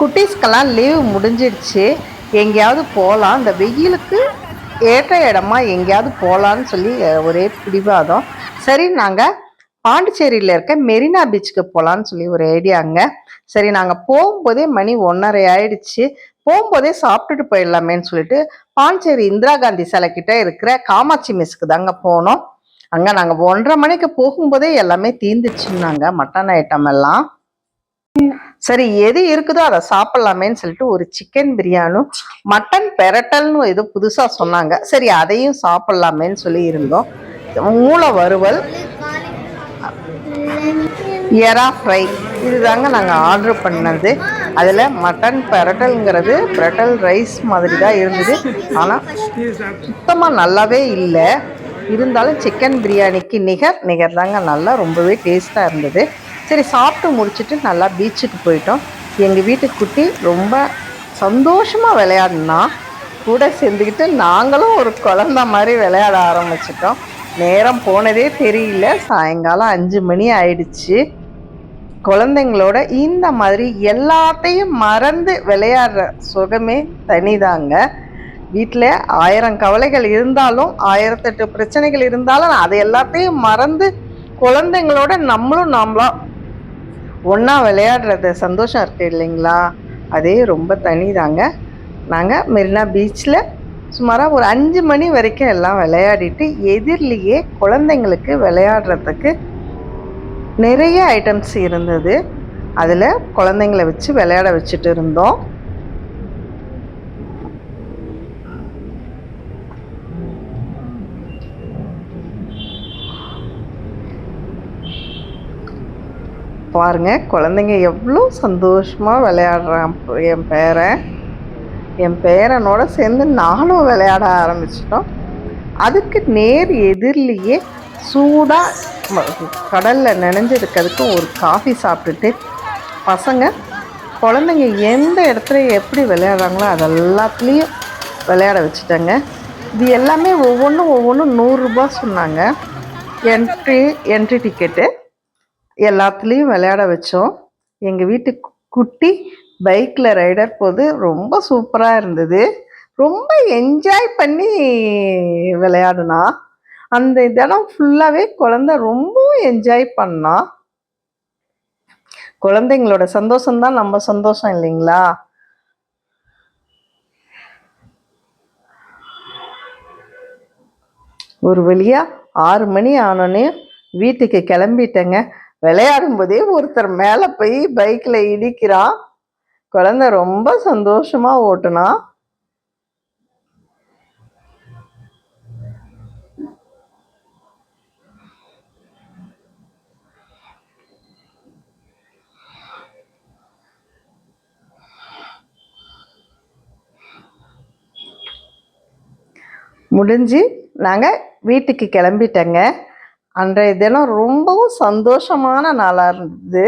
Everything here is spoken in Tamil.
குட்டீஸ்க்கெல்லாம் லீவு முடிஞ்சிடுச்சு. எங்கேயாவது போகலாம் இந்த வெயிலுக்கு ஏற்ற இடமா எங்கேயாவது போகலான்னு சொல்லி ஒரே பிடிவாதம். சரி நாங்கள் பாண்டிச்சேரியில் இருக்க மெரினா பீச்சுக்கு போகலான்னு சொல்லி ஒரு ஐடியாங்க சரி நாங்கள் போகும்போதே மணி ஒன்றரை ஆயிடுச்சு. போகும்போதே சாப்பிட்டுட்டு போயிடலாமேன்னு சொல்லிட்டு பாண்டிச்சேரி இந்திரா காந்தி சிலை கிட்ட இருக்கிற காமாட்சி மெஸ்க்கு தாங்க போனோம். அங்கே நாங்கள் ஒன்றரை மணிக்கு போகும்போதே எல்லாமே தீந்துச்சுன்னாங்க. மட்டன் ஐட்டம் எல்லாம். சரி எது இருக்குதோ அதை சாப்பிட்லாமேன்னு சொல்லிட்டு ஒரு சிக்கன் பிரியாணும் மட்டன் பெரட்டல்னு ஏதோ புதுசாக சொன்னாங்க. சரி அதையும் சாப்பிட்லாமேன்னு சொல்லி இருந்தோம். மூளை வறுவல் எறா ஃப்ரை இதுதாங்க நாங்கள் ஆர்டர் பண்ணது. அதில் மட்டன் பெரட்டல்ங்கிறது பெரட்டல் ரைஸ் மாதிரி தான் இருந்தது. ஆனால் சுத்தமாக நல்லாவே இல்லை. இருந்தாலும் சிக்கன் பிரியாணிக்கு நிகர் நிகர் தாங்க நல்லா ரொம்பவே டேஸ்ட்டாக இருந்தது. சரி சாப்பிட்டு முடிச்சுட்டு நல்லா பீச்சுக்கு போயிட்டோம். எங்கள் வீட்டு குட்டி ரொம்ப சந்தோஷமாக விளையாடினா கூட சேர்ந்துக்கிட்டு நாங்களும் ஒரு குழந்த மாதிரி விளையாட ஆரம்பிச்சிட்டோம். நேரம் போனதே தெரியல. சாயங்காலம் அஞ்சு மணி ஆயிடுச்சு. குழந்தைங்களோட இந்த மாதிரி எல்லாத்தையும் மறந்து விளையாடுற சுகமே தனிதாங்க. வீட்டில் ஆயிரம் கவலைகள் இருந்தாலும் ஆயிரத்தெட்டு பிரச்சனைகள் இருந்தாலும் அதை எல்லாத்தையும் மறந்து குழந்தைங்களோட நம்மளும் நாமளும் ஒன்றா விளையாடுறது சந்தோஷம் இருக்கு இல்லைங்களா? அதே ரொம்ப தனிதாங்க. நாங்கள் மெரினா பீச்சில் சுமாராக ஒரு அஞ்சு மணி வரைக்கும் எல்லாம் விளையாடிட்டு எதிர்லேயே குழந்தைங்களுக்கு விளையாடுறதுக்கு நிறைய ஐட்டம்ஸ் இருந்தது. அதில் குழந்தைங்கள வச்சு விளையாட வச்சுட்டு இருந்தோம். பாருங்க குழந்தைங்க எவ்வளோ சந்தோஷமாக விளையாடுறான் என் பேரன் என் பேரனோட சேர்ந்து நானும் விளையாட ஆரம்பிச்சிட்டோம். அதுக்கு நேர் எதிர்லேயே சூடாக கடலில் நினைஞ்சிருக்கிறதுக்கு ஒரு காஃபி சாப்பிட்டுட்டு பசங்க குழந்தைங்க எந்த இடத்துல எப்படி விளையாடுறாங்களோ அது எல்லாத்துலேயும் விளையாட வச்சுட்டாங்க. இது எல்லாமே ஒவ்வொன்றும் ஒவ்வொன்றும் நூறுரூபா சொன்னாங்க. என்ட்ரி என்ட்ரி டிக்கெட்டு எல்லாத்துலேயும் விளையாட வச்சோம். எங்கள் வீட்டு குட்டி பைக்கில் ரைடர் போது ரொம்ப சூப்பராக இருந்தது. ரொம்ப என்ஜாய் பண்ணி விளையாடுனா. அந்த தினம் ஃபுல்லாகவே குழந்த ரொம்பவும் என்ஜாய் பண்ணா. குழந்தைங்களோட சந்தோஷம்தான் நம்ம சந்தோஷம் இல்லைங்களா? ஒரு வழியா ஆறு மணி ஆனோன்னே வீட்டுக்கு கிளம்பிட்டேங்க. விளையாடும் போதே ஒருத்தர் மேலே போய் பைக்கில் இடிக்கிறான் குழந்தை ரொம்ப சந்தோஷமா ஓட்டுனா. முடிஞ்சு நாங்கள் வீட்டுக்கு கிளம்பிட்டேங்க. அன்றைய தினம் ரொம்பவும் சந்தோஷமான நாளாக இருந்தது.